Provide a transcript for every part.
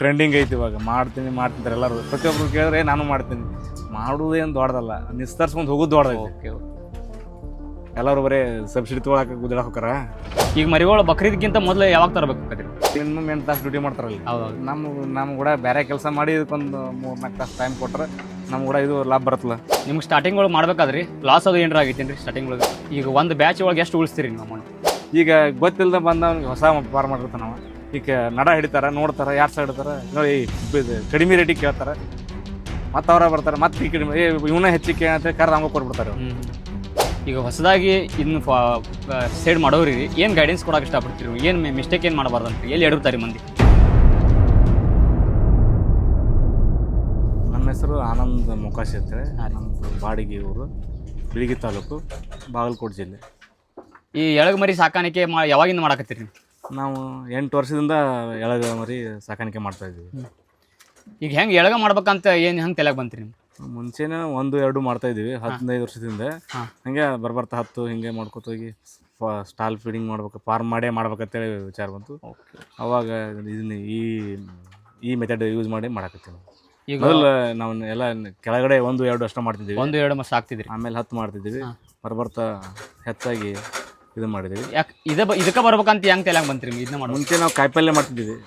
Trending ಐತಿ ಇವಾಗ. ಮಾಡ್ತೀನಿ ಮಾಡ್ತಿದ್ದಾರೆ ಎಲ್ಲರೂ. ಪ್ರತಿಯೊಬ್ರು ಕೇಳಿದ್ರೆ ನಾನು ಮಾಡ್ತೀನಿ. ಮಾಡೋದೇನು ದೊಡ್ಡದಲ್ಲ. ನಿಸ್ತರ್ಸ್ಕೊಂಡು ಹೋಗೋದು ದೊಡ್ಡದು ಓಕೆ ಎಲ್ಲರೂ ಬರೀ ಸಬ್ಸಿಡಿ ತೊಗೊಳಕ್ಕೆ ಗುದ್ದಾಡಕ್ಕೆ ಹೋಗಾರ ಈಗ ಮರಿಗಳು ಬಕ್ರೀದ್ಗಿಂತ ಮೊದಲು ಯಾವಾಗ ತರಬೇಕು ಮಿನಿಮಮ್ ಎಂಟು ತಾಸು ಡ್ಯೂಟಿ ಮಾಡ್ತಾರಲ್ಲ. ಹೌದು ನಮ್ಮ ನಮ್ಗೆ ಕೂಡ ಬೇರೆ ಕೆಲಸ ಮಾಡಿ ಇದಕ್ಕೊಂದು ಮೂರು ನಾಲ್ಕು ತಾಸು ಟೈಮ್ ಕೊಟ್ರೆ ನಮ್ಗೆ ಕೂಡ ಇದು ಲಾಭ ಬರುತ್ತಲ್ಲ. ನಿಮ್ಗೆ ಸ್ಟಾರ್ಟಿಂಗ್ ಒಳಗೆ ಮಾಡ್ಬೇಕಾದ್ರಿ? ಲಾಸ್ ಅದು ಏನಾರ ಆಗೈತೇನ್ರಿ ಸ್ಟಾರ್ಟಿಂಗ್ ಒಳಗೆ? ಈಗ ಒಂದು ಬ್ಯಾಚ್ ಒಳಗೆ ಎಷ್ಟು ಉಳಿಸ್ತೀರಿ ನೀವು ಅಮೌಂಟ್ ಈಗ ಗೊತ್ತಿಲ್ಲದ ಬಂದವನಿಗೆ ಹೊಸ ಫಾರ್ಮ್ ಮಾಡಿರ್ತಾನೆ ಅವ ಈಗ ನಡ ಹಿಡಿತಾರ ನೋಡ್ತಾರ ಯಾರು ಸಹ ಹಿಡಿತಾರ ನೋಡಿ ಕಡಿಮೆ ರೇಟಿಗೆ ಕೇಳ್ತಾರ. ಮತ್ತೆ ಅವರ ಬರ್ತಾರೆ ಮತ್ತೆ ಈ ಕಡಿಮೆ ಏ ಇವನ್ನ ಹೆಚ್ಚಿಗೆ ಅಂತ ಕರೆದು ಹಂಗೆ ಕೊಟ್ಬಿಡ್ತಾರೆ ಈಗ ಹೊಸದಾಗಿ ಇನ್ನು ಸೈಡ್ ಮಾಡೋರಿ ಏನು ಗೈಡೆನ್ಸ್ ಕೊಡಕ್ಕೆ ಇಷ್ಟಪಡ್ತೀರಿ? ಏನು ಮಿಸ್ಟೇಕ್ ಏನು ಮಾಡಬಾರ್ದು ಅಂತ ಎಲ್ಲಿ ಎಡುತ್ತಾರೆ ಮಂದಿ? ನಮ್ಮ ಹೆಸರು ಆನಂದ್ ಮುಖಾಶ್ ಅಂತೇಳಿ ನಮ್ಮದು ಬಾಡಿಗೆ ಊರು ಬಿಳಿಗಿ ತಾಲೂಕು ಬಾಗಲಕೋಟೆ ಜಿಲ್ಲೆ. ಈ ಎಳಗ್ಮರಿ ಸಾಕಾಣಿಕೆ ಮಾ ಯಾವಾಗಿಂದ ಮಾಡಕತ್ತೀರಿ ನೀವು ಎಂಟು ವರ್ಷದಿಂದ ಎಳಗ ಮರಿ ಸಾಕಾಣಿಕೆ ಮಾಡ್ತಾ ಇದ್ದೀವಿ. ಈಗ ಹೆಂಗೆ ಎಳಗ ಮಾಡ್ಬೇಕಂತ ಏನು ಹೆಂಗೆ ತಲೆಗೆ ಬಂತೀರಿ ನಿಮ್ಗೆ ಮುಂಚೆನೇ ಒಂದು ಎರಡು ಮಾಡ್ತಾ ಇದ್ದೀವಿ. ಹದಿನೈದು ವರ್ಷದಿಂದ. ಹಂಗೆ ಬರ್ಬರ್ತಾ ಹತ್ತು ಹಿಂಗೆ ಮಾಡ್ಕೊತ ಹೋಗಿ ಸ್ಟಾಲ್ ಫೀಡಿಂಗ್ ಮಾಡ್ಬೇಕು ಫಾರ್ಮ್ ಮಾಡೇ ಮಾಡ್ಬೇಕಂತೇಳಿ ವಿಚಾರ ಬಂತು. ಅವಾಗ ಇದನ್ನ ಈ ಈ ಮೆಥಡ್ ಯೂಸ್ ಮಾಡಿ ಮಾಡಕತ್ತೀವಿ ನಾವು. ಈಗ ಮೊದಲು ನಾವು ಎಲ್ಲ ಕೆಳಗಡೆ ಒಂದು ಎರಡು ಅಷ್ಟು ಮಾಡ್ತಿದ್ದೀವಿ. ಒಂದು ಎರಡು ಸಾಕ್ತಿದ್ರಿ. ಆಮೇಲೆ ಹತ್ತು ಮಾಡ್ತಿದ್ದೀವಿ. ಬರ್ಬರ್ತಾ ಹೆಚ್ಚಾಗಿ ಇದು ಮಾಡಿದ್ವಿ ಯಾಕೆ ಇದೇ ಬ ಇದಕ್ಕೆ ಬರ್ಬೇಕಂತ ಹೆಂಗ್ ತಲೆಗೆ ಬಂತ್ರಿ ಇದನ್ನ ಮಾಡ್ಬೇಕು ಮುಂಚೆ ನಾವು ಕಾಯಿಪಲ್ಯ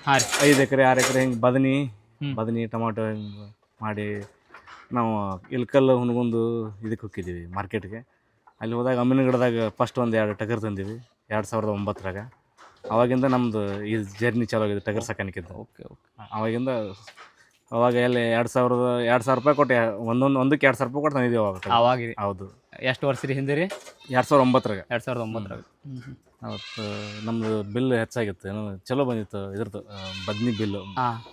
ಹಾಂ ರೀ. ಐದು ಎಕರೆ ಆರು ಎಕರೆ ಹಿಂಗೆ ಬದನಿ ಹ್ಮ್. ಬದನಿ ಟೊಮಾಟೊ ಹಿಂಗೆ ಮಾಡಿ ನಾವು ಇಲ್ಕಲ್ ಹುಣ್ಗೊಂದು ಇದಕ್ಕೆ ಹೋಗಿದ್ದೀವಿ ಮಾರ್ಕೆಟ್ಗೆ. ಅಲ್ಲಿ ಹೋದಾಗ ಅಮ್ಮಿನ ಗಿಡದಾಗ ಫಸ್ಟ್ ಒಂದು ಎರಡು ಟಗರ್ ತಂದೀವಿ ಎರಡು ಸಾವಿರದ ಒಂಬತ್ತರಾಗ. ಅವಾಗಿಂದ ನಮ್ಮದು ಈ ಜರ್ನಿ ಚಾಲೂ ಆಗಿದೆ ಟಗರ್ ಸಾಕಾಣಿಕೆದ್ದು ಓಕೆ ಓಕೆ. ಅವಾಗಿಂದ ಅವಾಗ ಎಲ್ಲಿ ಎರಡು ಸಾವಿರದ ಎರಡು ಸಾವಿರ ರೂಪಾಯಿ ಕೊಟ್ಟು ಒಂದೊಂದು ಒಂದಕ್ಕೆ ಎರಡು ಸಾವಿರ ರೂಪಾಯಿ ಕೊಟ್ಟು ತಂದಿದ್ದೀವಿ ಅವಾಗ ಟಗರು. ಅವಾಗ ಹೌದು. ಎಷ್ಟು ವರ್ಷ ರೀ ಹಿಂದೆ ರೀ? ಎರಡು ಸಾವಿರದ ಒಂಬತ್ತರಾಗ. ಎರಡು ಸಾವಿರದ ಒಂಬತ್ತರಾಗ. ಅವತ್ತು ನಮ್ಮದು ಬಿಲ್ ಹೆಚ್ಚಾಗಿತ್ತು. ಏನೋ ಚಲೋ ಬಂದಿತ್ತು ಇದ್ರದ್ದು ಬದ್ನಿ ಬಿಲ್ಲು ಹಾಂ.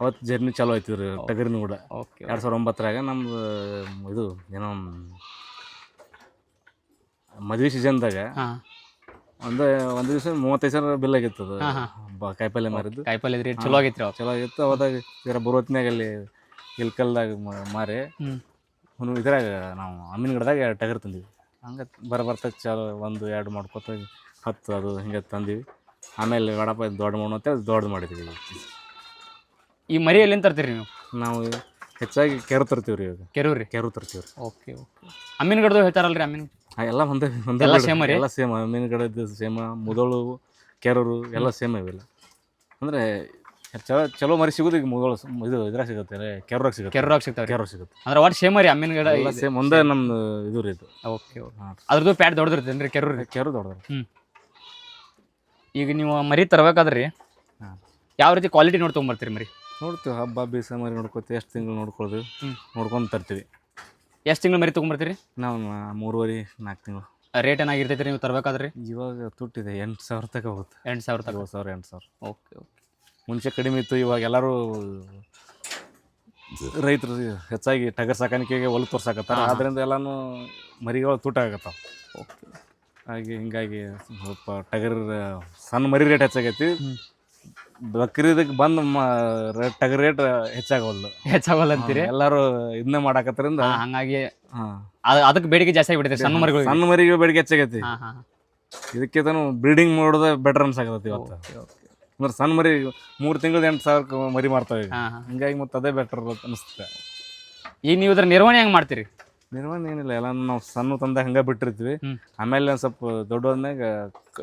ಅವತ್ತು ಜರ್ನಿ ಚಲೋ ಆಯ್ತು ರೀ ಟಗರಿನ ಕೂಡ. ಓಕೆ. ಎರಡು ಸಾವಿರದ ಒಂಬತ್ತರಾಗ ನಮ್ದು ಇದು ಏನೋ ಮದುವೆ ಸೀಸನ್ದಾಗ ಹಾಂ. ಒಂದು ಒಂದು ದಿವಸ ಮೂವತ್ತೈದು ಸಾವಿರ ಬಿಲ್ ಆಗಿತ್ತು ಅದು. ಕಾಯಿಪಲ್ಲೆ ಬ- ಕಾಯಿಪಲ್ಲೆ ಮಾರಿದ್ದು. ಕಾಯಿಪಲ್ಲೆ ರೇಟ್ ಚಲೋ ಆಗಿತ್ತು ಅವಾಗ ಚಲೋ ಆಗಿತ್ತು. ಅವಾಗ ಇದರ ಬರುವತ್ನಾಗ ಅಲ್ಲಿ ಇಲ್ಕಲ್ದಾಗ ಮಾರಿ. ಹ್ಞೂ ಹುನು ಇದ್ರಾಗ ನಾವು ಅಮ್ಮಿನ ಗಿಡದಾಗ ಎರಡು ಟಗರು ತಂದೀವಿ. ಹಂಗೆ ಬರ ಬರ್ತಾ ಚಾಲು ಒಂದು ಎರಡು ಮಾಡ್ಕೊತ ಹತ್ತು ಅದು ಹಿಂಗೆ ತಂದೀವಿ. ಆಮೇಲೆ ಬೇಡಪ್ಪ ಇದು ದೊಡ್ಡ ಮಾಡು ಅಂತೇಳಿ ದೊಡ್ಡದು ಮಾಡಿದ್ದೀವಿ ಈ ಮರಿ ಎಲ್ಲಿಂದ ತರ್ತೀರಿ ನೀವು? ನಾವು ಹೆಚ್ಚಾಗಿ ಕೆರೆ ತರ್ತೀವಿ ರೀ ಇವಾಗ. ಕೆರೂರು? ರೀ ಕೆರೆ ತರ್ತೀವಿ ರೀ. Okay okay. ಅಮ್ಮಿನ ಗಿಡದ ಹೇಳ್ತಾರಲ್ಲ ರೀ ಅಮ್ಮಿನ? ಆ, ಎಲ್ಲ ಒಂದೇ ಒಂದೇ ಎಲ್ಲ ಸೇಮ್ ರೀ? ಎಲ್ಲ ಸೇಮ್ ಮೀನುಗಡದ್ದು ಸೇಮ ಮುದೋಳು ಕೆರೂರು ಎಲ್ಲ ಸೇಮ್ ಇವೆಲ್ಲ. ಅಂದರೆ ಚಲೋ ಚಲೋ ಮರಿ ಸಿಗುದು ಈಗ ಮುಗಳು. ಇದು ಇದ್ರಾಗ ಸಿಗುತ್ತೆ ಕೆರೂರಾಗ ಸಿಗುತ್ತೆ. ಕೆರೂರಾಗ ಸಿಗ್ತಾವೆ ಕೆರೂರು ಸಿಗುತ್ತೆ. ಅಂದ್ರೆ ಒಟ್ಟು ಸೇಮ್ ರೀ ಅಮ್ಮಿನ ಗಡ ಇಲ್ಲ ಸೇಮ್ ಒಂದೇ ನಮ್ದು ಇದು ರೀ ಇದು. ಓಕೆ ಅದ್ರದ್ದು ಪ್ಯಾಟ್ ದೊಡ್ಡದಿರ್ತೇನೆ ರೀ ಕೆರೂರು ಕೆರು ದೊಡ್ಡದು ಹ್ಞೂ ಈಗ ನೀವು ಮರಿ ತರಬೇಕಾದ್ರಿ ಹಾಂ. ಯಾವ ರೀತಿ ಕ್ವಾಲಿಟಿ ನೋಡಿ ತೊಗೊಂಬರ್ತೀರಿ ಮರಿ? ನೋಡ್ತೀವಿ ಹಬ್ಬ ಬೀಸ ಮರಿ ನೋಡ್ಕೊತೀವಿ ಎಷ್ಟು ತಿಂಗಳು ನೋಡ್ಕೊಳ್ತೀವಿ. ನೋಡ್ಕೊಂಡು ತರ್ತೀವಿ. ಎಷ್ಟು ತಿಂಗಳು ಮರಿ ತೊಗೊಂಬರ್ತೀರಿ? ನಾವು ಮೂರುವರೆ ನಾಲ್ಕು ತಿಂಗಳು. ರೇಟ್ ಏನಾಗಿರ್ತೈತೆ ನೀವು ತರಬೇಕಾದ್ರೆ? ಇವಾಗ ತುಟ್ಟಿದೆ ಎಂಟು ಸಾವಿರ ತನಕ ಹೋಗುತ್ತೆ. ಎಂಟು ಸಾವಿರ ತಗೋ ಸಾವಿರ ಎಂಟು ಸಾವಿರ. Okay okay. ಮುಂಚೆ ಕಡಿಮೆ ಇತ್ತು ಇವಾಗ ಎಲ್ಲರೂ ರೈತರು ಹೆಚ್ಚಾಗಿ ಟಗರ್ ಸಾಕಾಣಿಕೆಗೆ ಒಲು ತೋರ್ಸಾಕತ್ತಾರ. ಆದ್ರಿಂದ ಎಲ್ಲಾನು ಮರಿಗಳು ತೂಟ ಆಗತ್ತಾವ. ಓಕೆ. ಹಾಗೆ ಹಿಂಗಾಗಿ ಸ್ವಲ್ಪ ಟಗರ್ ಸಣ್ಣ ಮರಿ ರೇಟ್ ಹೆಚ್ಚಾಗೈತಿ. ಬಕ್ರಿ ಬಕ್ರೀದಕ್ಕೆ ಬಂದು ಮ ರೇಟ್ ಟಗರ್ ರೇಟ್ ಹೆಚ್ಚಾಗವಲ್ದು. ಹೆಚ್ಚಾಗಲ್ಲ ಅಂತೀರಿ? ಎಲ್ಲರೂ ಇದನ್ನ ಮಾಡಾಕತ್ತರಿಂದ ಹಂಗಾಗಿ ಅದಕ್ಕೆ ಬೇಡಿಕೆ ಜಾಸ್ತಿ ಆಗಿಬಿಡುತ್ತೆ ಸಣ್ಣ ಮರಿಗಳು ಸಣ್ಣ ಮರಿಗೆ ಬೇಡಿಕೆ ಹೆಚ್ಚಾಗೈತಿ. ಇದಕ್ಕೆ ತಾನು ಬ್ರೀಡಿಂಗ್ ಮಾಡೋದೇ ಬೆಟರ್ ಅನ್ಸಾಕತ್ತೈತಿ ಇವತ್ತು. ಅಂದ್ರೆ ಸಣ್ಣ ಮರಿ ಮೂರು ತಿಂಗಳು ಎಂಟು ಸಾವಿರಕ್ಕೆ ಮರಿ ಮಾಡ್ತಾವೆ ಈಗ ಹಾಂ ಹಾಂ. ಹಿಂಗಾಗಿ ಮತ್ತೆ ಅದೇ ಬೆಟರ್ ಅನಿಸುತ್ತೆ. ಈಗ ನೀವು ಇದ್ರ ನಿರ್ವಹಣೆ ಹೆಂಗೆ ಮಾಡ್ತೀರಿ? ನಿರ್ವಹಣೆ ಏನಿಲ್ಲ ಎಲ್ಲಾನು ನಾವು ಸಣ್ಣ ತಂದಾಗ ಹಂಗೆ ಬಿಟ್ಟಿರ್ತೀವಿ. ಹ್ಮ್. ಆಮೇಲೆ ಒಂದ್ ಸ್ವಲ್ಪ ದೊಡ್ಡೋದ್ಮ್ಯಾಗ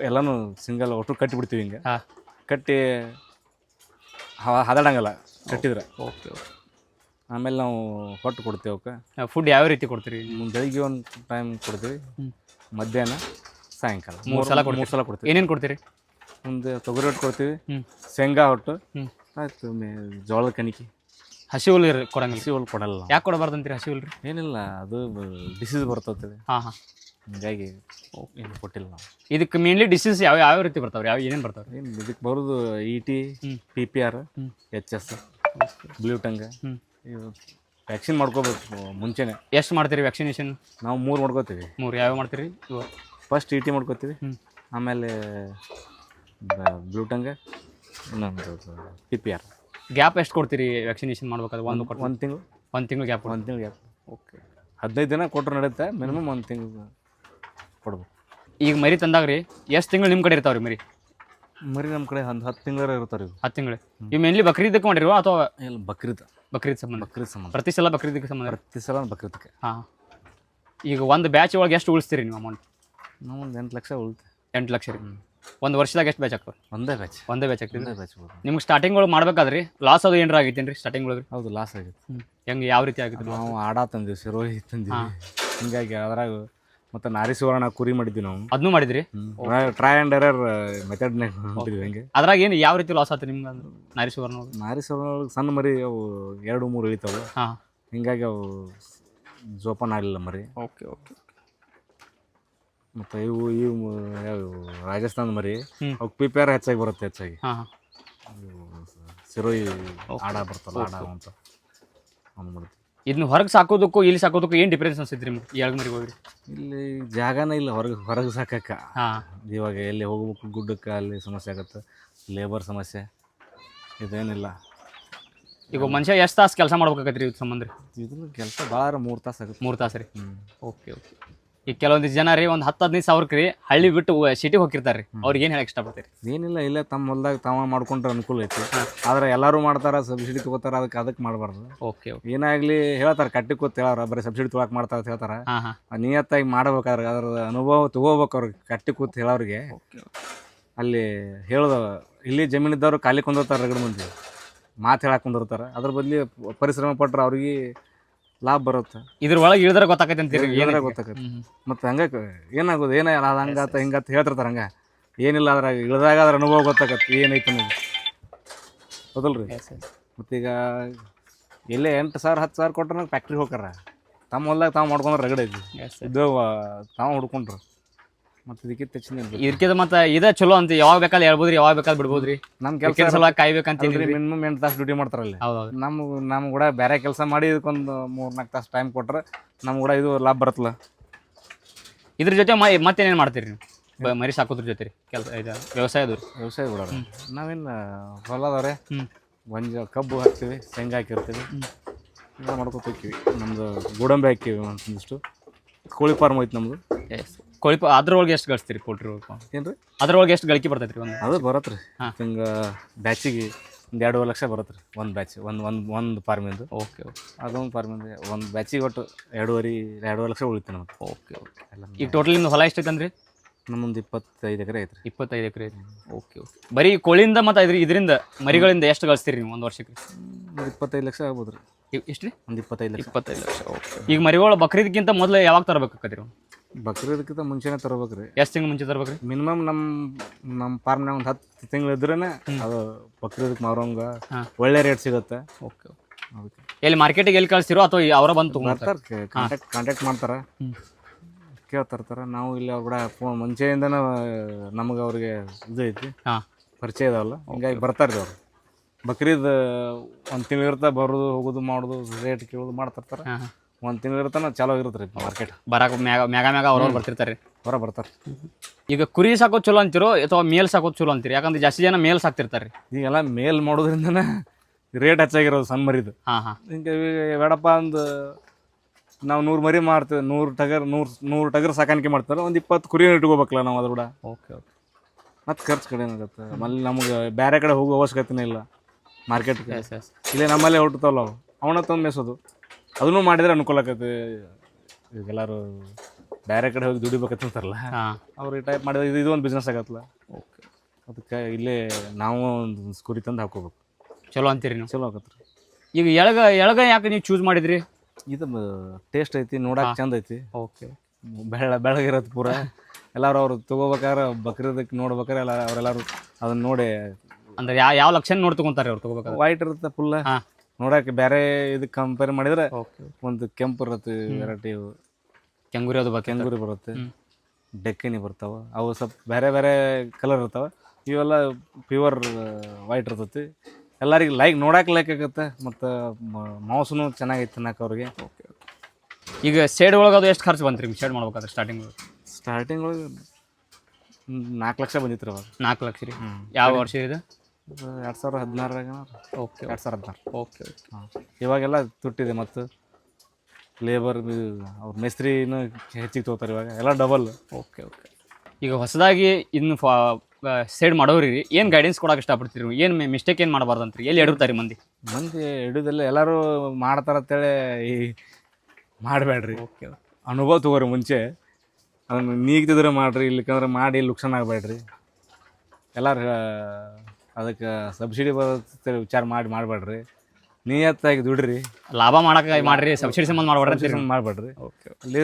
ಎಲ್ಲಾನು ಸಿಂಗಲ್ ಒಟ್ಟು ಕಟ್ಟಿ ಬಿಡ್ತೀವಿ ಹಿಂಗೆ. ಹಾ. ಕಟ್ಟಿ ಹ- ಹದಾಡಂಗಲ್ಲ ಕಟ್ಟಿದ್ರೆ. ಓಕೆ ಆಮೇಲೆ ನಾವು ಹೊಟ್ಟು ಕೊಡ್ತೀವಿ ಅವಕ್ಕೆ. ಫುಡ್ ಯಾವ ರೀತಿ ಕೊಡ್ತೀರಿ? ಬೆಳಿಗ್ಗೆ ಒಂದು ಟೈಮ್ ಕೊಡ್ತೀವಿ. ಮಧ್ಯಾಹ್ನ ಸಾಯಂಕಾಲ. ಮೂರು ಸಲ? ಮೂರು ಸಲ ಕೊಡ್ತೀವಿ. ಏನೇನು ಕೊಡ್ತೀರಿ? ಒಂದು ತೊಗರಿ ಹೊಟ್ಟು ಕೊಡ್ತೀವಿ. ಶೇಂಗಾ ಹೊಟ್ಟು. ಆಯ್ತು ಮೇ ಜೋಳದ ಕಣಿಕೆ. ಹಸಿ ಹುಲ್ ಇರ್- ಕೊಡಂಗಿಲ್ಲ. ಹಸಿ ಹುಲ್ ಕೊಡಲ್ಲ. ನಾವು. ಯಾಕೆ ಕೊಡಬಾರ್ದು ಅಂತೀರಿ ಹಸಿ ಹುಲ್ರಿ ರೀ? ಏನಿಲ್ಲ ಅದು ಡಿಸೀಸ್ ಬರ್ತದೆ ಹಾಂ ಹಾಂ. ಹಿಂಗಾಗಿ ಏನು ಕೊಟ್ಟಿಲ್ಲ ನಾವು. ಇದಕ್ಕೆ ಮೇನ್ಲಿ ಡಿಸೀಸ್ ಯಾವ ಯಾವ ರೀತಿ ಬರ್ತಾವ್ರಿ? ಯಾವ ಏನೇನು ಬರ್ತಾವ್ರಿ? ಏನು ಇದಕ್ಕೆ ಬರೋದು E T hmm. P P R hmm. H S blue tongue ಹ್ಞೂ ಇವು ವ್ಯಾಕ್ಸಿನ್ ಮಾಡ್ಕೋಬೇಕು ಮುಂಚೆನೆ. ಎಷ್ಟು ಮಾಡ್ತೀರಿ ವ್ಯಾಕ್ಸಿನೇಷನ್ ನಾವು ಮೂರು ಮಾಡ್ಕೋತೀವಿ. ಮೂರು ಯಾವ ಮಾಡ್ತೀರಿ? ಇವು. ಫಸ್ಟ್ ಇ ಟಿ ಮಾಡ್ಕೋತೀವಿ. ಆಮೇಲೆ ಬ್ಲೂ ಟಂಗ್ ಇನ್ನೊಂದು ಪಿ ಪಿ ಆರ್ ಗ್ಯಾಪ್ ಎಷ್ಟು ಕೊಡ್ತೀರಿ ವ್ಯಾಕ್ಸಿನೇಷನ್ ಮಾಡ್ಬೇಕಾದ್ರೆ? ಒಂದು ಕೊಟ್ಟು ಒಂದು ತಿಂಗಳು. ಒಂದು ತಿಂಗಳು ಗ್ಯಾಪ್ ಒಂದು ತಿಂಗಳು ಗ್ಯಾಪ್ ಓಕೆ ಹದಿನೈದು ದಿನ ಕೊಟ್ಟರು ನಡೆಯುತ್ತೆ ಮಿನಿಮಮ್ ಒಂದು ತಿಂಗಳು ಕೊಡ್ಬೇಕು. ಈಗ ಮರಿ ತಂದಾಗ ರೀ ಎಷ್ಟು ತಿಂಗಳು ನಿಮ್ಮ ಕಡೆ ಇರ್ತಾವ್ರಿ ಮರಿ? ಮರಿ ನಮ್ಮ ಕಡೆ ಒಂದು ಹತ್ತು ತಿಂಗಳ ಇರ್ತಾರೆ ಇವು ಹತ್ತು ತಿಂಗಳು. ಇವು ಮೇನ್ಲಿ ಬಕ್ರೀದಕ್ಕೆ ಮಾಡಿರುವ ಅಥವಾ ಇಲ್ಲ ಬಕ್ರೀದ್. ಬಕ್ರೀದ್ ಸಂಬಂಧ? ಬಕ್ರೀದ್ ಸಂಬಂಧ. ಪ್ರತಿ ಸಲ ಬಕ್ರೀದಕ್ಕೆ ಸಂಬಂಧ? ಪ್ರತಿ ಸಲ ಬಕ್ರೀದಕ್ಕೆ ಹಾಂ. ಈಗ ಒಂದು ಬ್ಯಾಚ್ ಒಳಗೆ ಎಷ್ಟು ಉಳಿಸ್ತೀರಿ ನೀವು ಅಮೌಂಟ್ ನಾವು ಒಂದು ಎಂಟು ಲಕ್ಷ ಉಳಿತೆ. ಎಂಟು ಲಕ್ಷ ರೀ. ಒಂದು ವರ್ಷದಾಗ ಎಷ್ಟು ಬ್ಯಾಚ್ ಆಗ್ತದೆ ಒಂದೇ ಬ್ಯಾಚ್ ಒಂದೇ ಬ್ಯಾಚ್ ಆಗ್ತದೆ ಒಂದೇ ಬ್ಯಾಚ್ ನಿಮ್ಗೆ ಸ್ಟಾರ್ಟಿಂಗ್ ಒಳಗೆ ಮಾಡ್ಬೇಕಾದ್ರಿ? ಲಾಸ್ ಅದು ಏನಾರ ಆಗೈತೇನು ರೀ ಸ್ಟಾರ್ಟಿಂಗ್ ಒಳಗೆ? ಹೌದು ಲಾಸ್ ಆಗಿತ್ತು. ಹೆಂಗೆ ಯಾವ ರೀತಿ ಆಗಿತ್ತು ನಾವು ಆಡಾ ತಂದಿವಿ ಸಿರೋಹಿ ತಂದಿವಿ. ಹಿಂಗಾಗಿ ಅದ್ರಾಗ ಮತ್ತೆ ನಾರಿ ಸುವರ್ಣ ಕುರಿ ಮಾಡಿದ್ವಿ ನಾವು. ಅದನ್ನು ಮಾಡಿದ್ರಿ? ಟ್ರೈ ಆ್ಯಂಡ್ ಎರರ್ ಮೆಥಡ್ ಮಾಡಿದ್ವಿ ಹಂಗೆ. ಅದ್ರಾಗ ಏನು ಯಾವ ರೀತಿ ಲಾಸ್ ಆಯ್ತು ನಿಮ್ಗೆ ಅಂದ್ರೆ ನಾರಿ ಸುವರ್ಣ ನಾರಿ ಸುವರ್ಣ ಸಣ್ಣ ಮರಿ ಅವು ಎರಡು ಮೂರು ಇಳಿತಾವೆ. ಹಾಂ. ಹಿಂಗಾಗಿ ಅವು ಜೋಪಾನ ಆಗಲಿಲ್ಲ ಮರಿ. Okay okay. ಮತ್ತು ಇವು ಇವು ರಾಜಸ್ಥಾನ ಮರಿ. ಹ್ಮ್. ಪಿಪೇರ್ ಹೆಚ್ಚಾಗಿ ಬರುತ್ತೆ ಹೆಚ್ಚಾಗಿ. ಹಾಂ ಹಾಂ. ಇವು ಸಿರೋಯಿ ಆಡ ಬರ್ತಲ್ಲ ಆಡ ಅಂತ. ಇದನ್ನ ಹೊರಗೆ ಸಾಕೋದಕ್ಕೂ ಇಲ್ಲಿ ಸಾಕೋದಕ್ಕೂ ಏನು ಡಿಫ್ರೆನ್ಸ್ ನಿಮ್ಗೆ ಈ ಎಳ್ಗ ಮರಿಗೆ ಹೋಗ್ರಿ ಇಲ್ಲಿ ಜಾಗನೇ ಇಲ್ಲ ಹೊರಗೆ ಹೊರಗೆ ಸಾಕಕ್ಕ. ಹಾಂ. ಇವಾಗ ಎಲ್ಲಿ ಹೋಗ್ಬೇಕು ಗುಡ್ಡಕ್ಕೆ ಅಲ್ಲಿ ಸಮಸ್ಯೆ ಆಗುತ್ತೆ. ಲೇಬರ್ ಸಮಸ್ಯೆ. ಇದೇನಿಲ್ಲ. ಈಗ ಒಬ್ಬ ಮನುಷ್ಯ ಎಷ್ಟು ತಾಸು ಕೆಲಸ ಮಾಡ್ಬೇಕಾಗತ್ತೆ ರೀ ಇದ್ರ ಸಂಬಂಧ ರೀ? ಇದನ್ನು ಕೆಲಸ ಭಾಳ ಮೂರು ತಾಸು ಆಗುತ್ತೆ. ಮೂರು ತಾಸು ರೀ? ಹ್ಞೂ ಓಕೆ ಓಕೆ. ಈಗ ಕೆಲವೊಂದಿಷ್ಟು ಜನ ರೀ ಒಂದು ಹತ್ತು ಹದಿನೈದು ಸಾವಿರಕ್ಕೆ ರೀ ಹಳ್ಳಿ ಬಿಟ್ಟು ಸಿಟಿಗೆ ಹೋಗಿರ್ತಾರೆ ರೀ ಅವ್ರಿಗೆ ಏನು ಹೇಳಕ್ಕೆ ಇಷ್ಟಪಡ್ತೀರಿ? ಏನಿಲ್ಲ ಇಲ್ಲ ತಮ್ಮ ಹೊಲ್ದಾಗ ತಾವ ಮಾಡ್ಕೊಂಡ್ರೆ ಅನುಕೂಲ ಐತಿ. ಆದ್ರೆ ಎಲ್ಲರೂ ಮಾಡ್ತಾರ ಸಬ್ಸಿಡಿ ತಗೋತಾರ ಅದಕ್ಕೆ ಅದಕ್ಕೆ ಮಾಡಬಾರ್ದು. Okay okay. ಏನಾಗ್ಲಿ ಹೇಳ್ತಾರೆ ಕಟ್ಟಿ ಕೂತ್ ಹೇಳಾರ ಬರೀ ಸಬ್ಸಿಡಿ ತೊಗೊಳಕ್ ಮಾಡ್ತಾರ ಅಂತ ಹೇಳ್ತಾರ. ಹಾಂ ಹಾಂ. ಆ ನಿಯತ್ತಾಗಿ ಮಾಡ್ಬೇಕಾದ್ರೆ ಅದ್ರ ಅನುಭವ ತಗೋಬೇಕು ಅವ್ರಿಗೆ ಕಟ್ಟಿ ಕೂತ್ ಹೇಳೋರಿಗೆ. ಅಲ್ಲಿ ಹೇಳ್ದ ಇಲ್ಲಿ ಜಮೀನಿದ್ದವ್ರು ಖಾಲಿ ಕುಂದಿರ್ತಾರೆ ರಗಡ ಮಂದಿ. ಮಾತು ಹೇಳಕ್ ಕುಂದಿರ್ತಾರೆ. ಅದ್ರ ಬದ್ಲಿ ಪರಿಶ್ರಮ ಪಟ್ರೆ ಅವ್ರಿಗೆ ಲಾಭ ಬರುತ್ತೆ. ಇದ್ರ ಒಳಗೆ ಇಳಿದ್ರೆ ಗೊತ್ತಾಕೈತೆ ಅಂತೀರಿ ಏನಾರ ಗೊತ್ತಾಗತ್ತೆ ಮತ್ತೆ ಹಂಗೆ ಏನಾಗೋದು? ಏನ ಅದು ಹಂಗಾತ ಹಿಂಗಾತ ಹೇಳ್ತಿರ್ತಾರೆ ಹಂಗೆ. ಏನಿಲ್ಲ ಅದ್ರಾಗ ಇಳಿದಾಗ ಅದ್ರ ಅನುಭವ ಗೊತ್ತಾಗತ್ತೆ ಏನೈತೆ ಅನ್ನೋದು. ಹೌದಲ್ರಿ? ಮತ್ತೀಗ ಇಲ್ಲೇ ಎಂಟು ಸಾವಿರ ಹತ್ತು ಸಾವಿರ ಕೊಟ್ರೆ ಫ್ಯಾಕ್ಟ್ರಿಗೆ ಹೋಗಾರ ತಮ್ಮ ಹೊಲ್ದಾಗ ತಾವು ಮಾಡ್ಕೊಂಡ್ರೆ ರಗಡೈತಿ ಇದು ತಾವು ಹುಡ್ಕೊಂಡ್ರು. ಮತ್ತು ಇದಕ್ಕಿಂತ ಹೆಚ್ಚಿನ ಇದಕ್ಕಿಂತ ಮತ್ತೆ ಇದೇ ಚಲೋ ಅಂತ ಯಾವಾಗ ಬೇಕಾದ್ರೆ ಹೇಳ್ಬೋದ್ರಿ ಯಾವಾಗ ಬೇಕಾದ್ರೆ ಬಿಡ್ಬೋದ್ರಿ. ನಮ್ಮ ಕೆಲಸ ಸಲುವಾಗಿ ಕಾಯ್ಬೇಕಂತ ಮಿನಿಮಮ್ ಎಂಟು ತಾಸು ಡ್ಯೂಟಿ ಮಾಡ್ತಾರಲ್ಲಿ. ಹೌದು ನಮ್ಗೆ ನಮ್ಮ ಕೂಡ ಬೇರೆ ಕೆಲಸ ಮಾಡಿ ಇದಕ್ಕೊಂದು ಮೂರು ನಾಲ್ಕು ತಾಸು ಟೈಮ್ ಕೊಟ್ರೆ ನಮ್ಗೆ ಕೂಡ ಇದು ಲಾಭ ಬರುತ್ತಲ್ಲ. ಇದ್ರ ಜೊತೆ ಮತ್ತೇನೇನು ಮಾಡ್ತೀರಿ ನೀವು? ಮರಿ ಸಾಕೋದ್ರ ಜೊತೆ ರೀ ಕೆಲಸ ಇದು ವ್ಯವಸಾಯದವ್ರು. ವ್ಯವಸಾಯ ಕೂಡ ನಾವೇನು ಹೊಲ ಅದಾವ್ರೆ ಹ್ಞೂ ಒಂಜ ಕಬ್ಬು ಹಾಕ್ತೀವಿ ಶೇಂಗಾ ಹಾಕಿರ್ತೀವಿ. ಎಲ್ಲ ಮಾಡ್ಕೊತ ಹೋಗ್ತೀವಿ. ನಮ್ದು ಗೋಡಂಬಿ ಹಾಕಿವಿ ಒಂದಿಷ್ಟು. ಕೋಳಿ ಫಾರ್ಮ್ ಐತೆ ನಮ್ದು. ಎಸ್ ಕೋಳಿ ಪ- ಅದ್ರೊಳಗೆ ಎಷ್ಟು ಗಳಿಸ್ತೀರಿ ಪೋಲ್ಟ್ರಿ ಒಳಗೆ ಏನು ರೀ ಅದ್ರೊಳಗೆ ಎಷ್ಟು ಗಳಿಕೆ ಬರ್ತೈತೆ ರೀ ಒಂದು? ಅದು ಬರತ್ತೆ ರೀ ಹಾ. ಹಿಂಗೆ ಬ್ಯಾಚಿಗೆ ಒಂದು ಎರಡೂವರೆ ಲಕ್ಷ ಬರತ್ತೆ ರೀ ಒಂದು ಬ್ಯಾಚ್ ಒಂದು ಒಂದು ಒಂದು ಫಾರ್ಮಿಂದು ಓಕೆ ಓಕೆ. ಅದೊಂದು ಫಾರ್ಮಿಂದ ಒಂದು ಬ್ಯಾಚಿಗೆ ಒಟ್ಟು ಎರಡೂವರೆ ಎರಡೂವರೆ ಲಕ್ಷ ಉಳಿತೀನಿ ನಮ್ಗೆ ಓಕೆ ಓಕೆ. ಎಲ್ಲ ಈಗ ಟೋಟಲ್ ನಿಮ್ದು ಹೊಲ ಎಷ್ಟೈತೆ ಅಂದ್ರಿ ನಮ್ಮೊಂದು ಇಪ್ಪತ್ತೈದು ಎಕರೆ ಐತ್ರಿ. ಇಪ್ಪತ್ತೈದು ಎಕರೆ ಐತಿ ಓಕೆ ಓಕೆ. ಬರೀ ಕೋಳಿಯಿಂದ ಮತ್ತು ಇದ್ರ ಇದರಿಂದ ಮರಿಗಳಿಂದ ಎಷ್ಟು ಗಳಿಸ್ತೀರಿ ನೀವು ಒಂದು ವರ್ಷಕ್ಕೆ? ಒಂದು ಇಪ್ಪತ್ತೈದು ಲಕ್ಷ ಆಗ್ಬೋದು ರೀ ಎಷ್ಟು ರೀ ಒಂದು ಇಪ್ಪತ್ತೈದು ಲಕ್ಷ. ಇಪ್ಪತ್ತೈದು ಲಕ್ಷ ಓಕೆ. ಈಗ ಮರಿಗಳು ಬಕ್ರೀದ್ಗಿಂತ ಮೊದಲು ಯಾವಾಗ ತರಬೇಕಾಕತ್ರಿ ಬಕ್ರೀದಕ್ಕಿಂತ ಮುಂಚೆನೇ ತರಬೇಕ್ರಿ. ಎಷ್ಟು ತಿಂಗಳು ಮುಂಚೆ ತರ್ಬೇಕ್ರಿ? ಮಿನಿಮಮ್ ನಮ್ಮ ನಮ್ಮ ಫಾರ್ಮ್ನಾಗ ಒಂದು ಹತ್ತು ತಿಂಗಳು ಇದ್ರೇ ಅದು ಬಕ್ರೀದಕ್ಕೆ ಮಾರೋಂಗ ಒಳ್ಳೆ ರೇಟ್ ಸಿಗುತ್ತೆ. Okay okay. ಅದಕ್ಕೆ. ಎಲ್ಲಿ ಮಾರ್ಕೆಟಿಗೆ ಎಲ್ಲಿ ಕಳಿಸ್ತಿರೋ ಅಥವಾ ಅವರ ಬಂದು ತೊಗೊಂಡ್ತಾರೆ ಬರ್ತಾರೆ ಕಾಂಟ್ಯಾಕ್ಟ್ ಕಾಂಟ್ಯಾಕ್ಟ್ ಮಾಡ್ತಾರೆ. ಕೇಳ್ತಿರ್ತಾರೆ ನಾವು ಇಲ್ಲಿ ಅವ್ರ ಕೂಡ ಫೋನ್ ಮುಂಚೆಯಿಂದನೂ ನಮಗೆ ಅವ್ರಿಗೆ ಇದು ಐತಿ. ಹಾಂ. ಪರಿಚಯ ಇದಾವಲ್ಲ. ಹಿಂಗಾಗಿ ಬರ್ತಾರೆ ರೀ ಅವ್ರು. ಬಕ್ರೀದ್ ಒಂದು ತಿಂಗಳು ಇರ್ತಾ ಬರೋದು ಹೋಗೋದು ಮಾಡೋದು ರೇಟ್ ಕೇಳೋದು ಮಾಡ್ತಿರ್ತಾರೆ ಒಂದು ತಿಂಗಳು ಚಾಲೋ ಆಗಿರುತ್ತೆ ರೀ ಮಾರ್ಕೆಟ್ ಬರಾಕ ಮ್ಯಾಗ ಮ್ಯಾಗ ಮ್ಯಾಗ ಅವ್ರವ್ರು ಬರ್ತಿರ್ತಾರೆ. ಹೊರ ಬರ್ತಾರೆ. ಈಗ ಕುರಿ ಸಾಕೋದು ಚಲೋ ಅಂತೀರೋ ಅಥವಾ ಮೇಲ್ ಸಾಕೋದು ಚಲೋ ಅಂತೀರಿ? ಯಾಕಂದ್ರೆ ಜಾಸ್ತಿ ಜನ ಮೇಲ್ ಸಾಕ್ತಿರ್ತಾರೆ. ಈಗೆಲ್ಲ ಮೇಲ್ ಮಾಡೋದ್ರಿಂದನೇ ರೇಟ್ ಹೆಚ್ಚಾಗಿರೋದು ಸಣ್ಣ ಮರಿದು. ಹಾಂ ಹಾಂ. ಹಿಂಗೆ ಬೇಡಪ್ಪ ಒಂದು ನಾವು ನೂರು ಮರಿ ಮಾಡ್ತೀವಿ ನೂರು ಟಗರ್ ನೂರು ನೂರು ಟಗರ್ ಸಾಕಾಣಿಕೆ ಮಾಡ್ತಾರೆ ಒಂದು ಇಪ್ಪತ್ತು ಕುರಿ ಇಟ್ಕೋಬೇಕಲ್ಲ ನಾವು ಅದ್ರ ಕೂಡ ಓಕೆ ಓಕೆ. ಮತ್ತು ಖರ್ಚು ಕಡಿಮೆ ಆಗುತ್ತೆ. ಆಮೇಲೆ ನಮಗೆ ಬೇರೆ ಕಡೆ ಹೋಗೋ ಅವಶ್ಯಕತೆನೇ ಇಲ್ಲ ಮಾರ್ಕೆಟ್ಗೆ. ಎಸ್ ಇಲ್ಲೇ ನಮ್ಮಲ್ಲೇ ಹುಟ್ಟುತ್ತವಲ್ಲ ಅವು ಅವನ್ನ ತಂದು ಮೇಸೋದು. ಅದನ್ನು ಮಾಡಿದ್ರೆ ಅನುಕೂಲ ಆಕೈತಿ. ಈಗೆಲ್ಲರೂ ಬೇರೆ ಕಡೆ ಹೋಗಿ ದುಡಿಬೇಕಂತಾರಲ್ಲ ಅವ್ರು ಈ ಟೈಪ್ ಮಾಡಿದ್ರೆ ಇದು ಒಂದು ಬಿಸ್ನೆಸ್ ಆಗತ್ತಲ್ಲ ಓಕೆ ಅದಕ್ಕೆ ಇಲ್ಲೇ ನಾವು ಒಂದು ಸ್ಕೂರಿ ತಂದು ಹಾಕೋಬೇಕು. ಚಲೋ ಅಂತೀರಿ ನೀವು? ಚಲೋ ಆಗತ್ತೆ ರೀ ಈಗ ಎಳಗ ಎಳಗ ಯಾಕೆ ನೀವು ಚೂಸ್ ಮಾಡಿದ್ರಿ? ಇದು ಟೇಸ್ಟ್ ಐತಿ ನೋಡಕ್ಕೆ ಚಂದ ಐತಿ. ಓಕೆ ಬೆಳ ಬೆಳಗಿರತ್ತೆ ಪೂರ. ಎಲ್ಲರೂ ಅವ್ರು ತಗೋಬೇಕಾದ್ರೆ ಬಕ್ರಿದಕ್ಕೆ ನೋಡ್ಬೇಕಾರೆ ಎಲ್ಲ ಅವರೆಲ್ಲರೂ ಅದನ್ನ ನೋಡಿ ಅಂದ್ರೆ ಯಾವ ಯಾವ ಲಕ್ಷಣ ನೋಡಿ ತಗೊಂತಾರೆ ಅವ್ರು ತಗೋಬೇಕಾದ್ರೆ? ವೈಟ್ ಇರುತ್ತೆ ಫುಲ್ಲ ಹಾಂ. ನೋಡಕ್ಕೆ ಬೇರೆ ಇದಕ್ಕೆ ಕಂಪೇರ್ ಮಾಡಿದ್ರೆ ಒಂದು ಕೆಂಪು ಇರುತ್ತೆ ವೆರೈಟಿ ಕೆಂಗುರಿ ಅದು ಕೆಂಗುರಿ ಕೆಂಗೂರಿ ಬರುತ್ತೆ. ಡೆಕ್ಕಿನಿ ಬರ್ತಾವ. ಅವು ಸ್ವಲ್ಪ ಬೇರೆ ಬೇರೆ ಕಲರ್ ಇರ್ತಾವ. ಇವೆಲ್ಲ ಪ್ಯೂರ್ ವೈಟ್ ಇರ್ತೈತಿ. ಎಲ್ಲರಿಗೆ ಲೈಕ್ ನೋಡಕ್ಕೆ ಲೈಕ್ ಆಗುತ್ತೆ. ಮತ್ತು ಮೌಸನು ಚೆನ್ನಾಗೈತೆ ತಿನ್ನಕ್ಕೆ ಅವ್ರಿಗೆ. ಈಗ ಶೇಡ್ ಒಳಗೆ ಅದು ಎಷ್ಟು ಖರ್ಚು ಬಂತ್ರಿ ಶೇಡ್ ಮಾಡ್ಬೇಕಾದ್ರೆ ಸ್ಟಾರ್ಟಿಂಗ್ ಸ್ಟಾರ್ಟಿಂಗ್ ಒಳಗೆ ನಾಲ್ಕು ಲಕ್ಷ ಬಂದಿತ್ತು ರೀ ಅವಾಗ. ನಾಲ್ಕು ಲಕ್ಷ ರೀ. ಯಾವ ವರ್ಷ ಇದೆ? ಎರಡು ಸಾವಿರ ಹದಿನಾರಾಗ ಓಕೆ ಎರಡು ಸಾವಿರ ಹದಿನಾರು. ಓಕೆ ಓಕೆ ಹಾಂ. ಇವಾಗೆಲ್ಲ ತುಟ್ಟಿದೆ ಮತ್ತು. ಲೇಬರ್ ಅವ್ರ ಮೇಸ್ತ್ರಿನೂ ಹೆಚ್ಚಿಗೆ ತೊಗೋತಾರೆ ಇವಾಗ. ಎಲ್ಲ ಡಬಲ್ ಓಕೆ ಓಕೆ ಈಗ ಹೊಸದಾಗಿ ಇನ್ನು ಫಾ ಸೇಡ್ ಮಾಡೋರಿ ಏನು ಗೈಡೆನ್ಸ್ ಕೊಡೋಕೆ ಇಷ್ಟಪಡ್ತೀರಿ ಏನು ಮಿಸ್ಟೇಕ್ ಏನು ಮಾಡಬಾರ್ದಂತ್ರಿ? ಎಲ್ಲಿ ಎಡುತ್ತಾರೆ ಮಂದಿ? ಮಂದಿ ಹಿಡಿದಲ್ಲ ಎಲ್ಲರೂ ಮಾಡ್ತಾರ ಅಂತೇಳಿ ಈ ಮಾಡಬೇಡ್ರಿ. ಓಕೆ ಅನುಭವ ತಗೋರಿ ಮುಂಚೆ. ಅದನ್ನು ನೀಗ್ತಿದ್ರೆ ಮಾಡಿರಿ ಇಲ್ಲಿಕಂದ್ರೆ ಮಾಡಿ ಲುಕ್ಸನ್ ಆಗಬೇಡ್ರಿ. ಎಲ್ಲರೂ ಅದಕ್ಕೆ ಸಬ್ಸಿಡಿ ಬರುತ್ತೆ ವಿಚಾರ ಮಾಡಿ ಮಾಡಬೇಡ್ರಿ. ನಿಯತ್ತಾಗಿ ದುಡ್ರಿ. ಲಾಭ ಮಾಡಕ್ಕೆ ಮಾಡ್ರಿ ಸಬ್ಸಿಡಿ ಸಂಬಂಧ ಮಾಡಬೇಡ್ರಿ ಮಾಡಬೇಡ್ರಿ. ಓಕೆ ಅಲ್ಲಿ